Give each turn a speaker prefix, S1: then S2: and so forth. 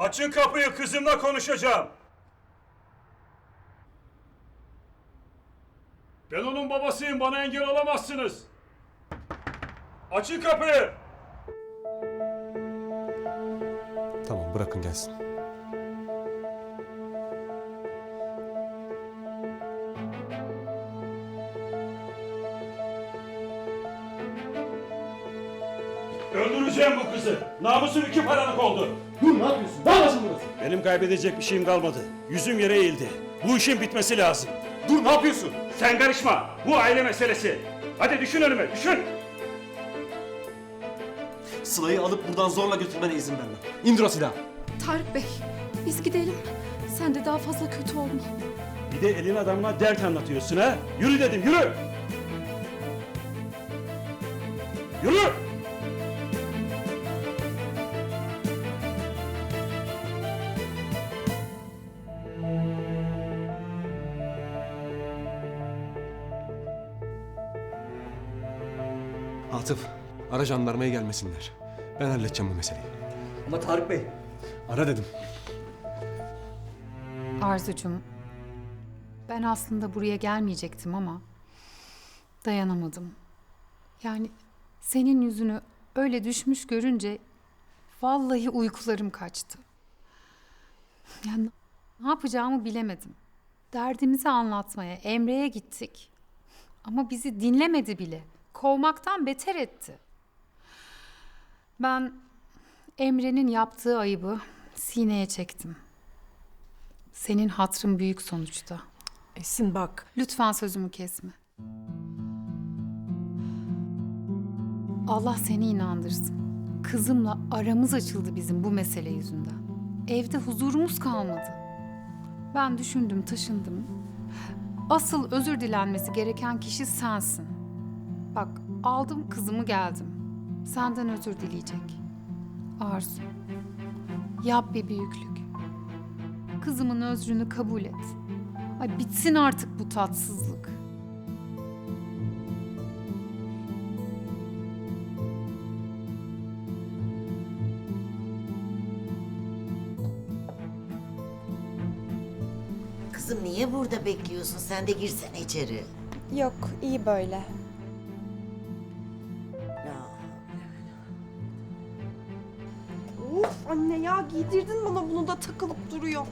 S1: Açın kapıyı kızımla konuşacağım. Ben onun babasıyım bana engel olamazsınız. Açın kapıyı.
S2: Tamam bırakın gelsin.
S1: Öldüreceğim bu kızı. Namusum iki paralık oldu.
S3: Dur ne yapıyorsun? Dağmasın burası.
S1: Benim kaybedecek bir şeyim kalmadı. Yüzüm yere eğildi. Bu işin bitmesi lazım.
S3: Dur ne yapıyorsun?
S1: Sen karışma. Bu aile meselesi. Hadi düşün önüme, düşün.
S3: Sıla'yı alıp buradan zorla götürmene izin vermem. İndir o silahı.
S4: Tarık Bey, biz gidelim. Sen de daha fazla kötü olma.
S1: Bir de elin adamına dert anlatıyorsun ha. Yürü dedim, yürü. Yürü.
S2: Atıf, ara jandarmaya gelmesinler. Ben halledeceğim bu meseleyi.
S3: Ama Tarık Bey.
S2: Ara dedim.
S4: Arzucum, ben aslında buraya gelmeyecektim ama dayanamadım. Yani senin yüzünü öyle düşmüş görünce vallahi uykularım kaçtı. Yani ne yapacağımı bilemedim. Derdimizi anlatmaya Emre'ye gittik. Ama bizi dinlemedi bile. Kovmaktan beter etti. Ben Emre'nin yaptığı ayıbı sineye çektim. Senin hatrın büyük sonuçta.
S5: Esin bak.
S4: Lütfen sözümü kesme. Allah seni inandırsın. Kızımla aramız açıldı bizim bu mesele yüzünden. Evde huzurumuz kalmadı. Ben düşündüm, taşındım. Asıl özür dilenmesi gereken kişi sensin. Bak, aldım kızımı geldim. Senden özür dileyecek. Arzu. Yap bir büyüklük. Kızımın özrünü kabul et. Ay bitsin artık bu tatsızlık.
S6: Kızım niye burada bekliyorsun? Sen de girsene içeri.
S7: Yok, iyi böyle. Anne ya giydirdin bana bunu da takılıp duruyor.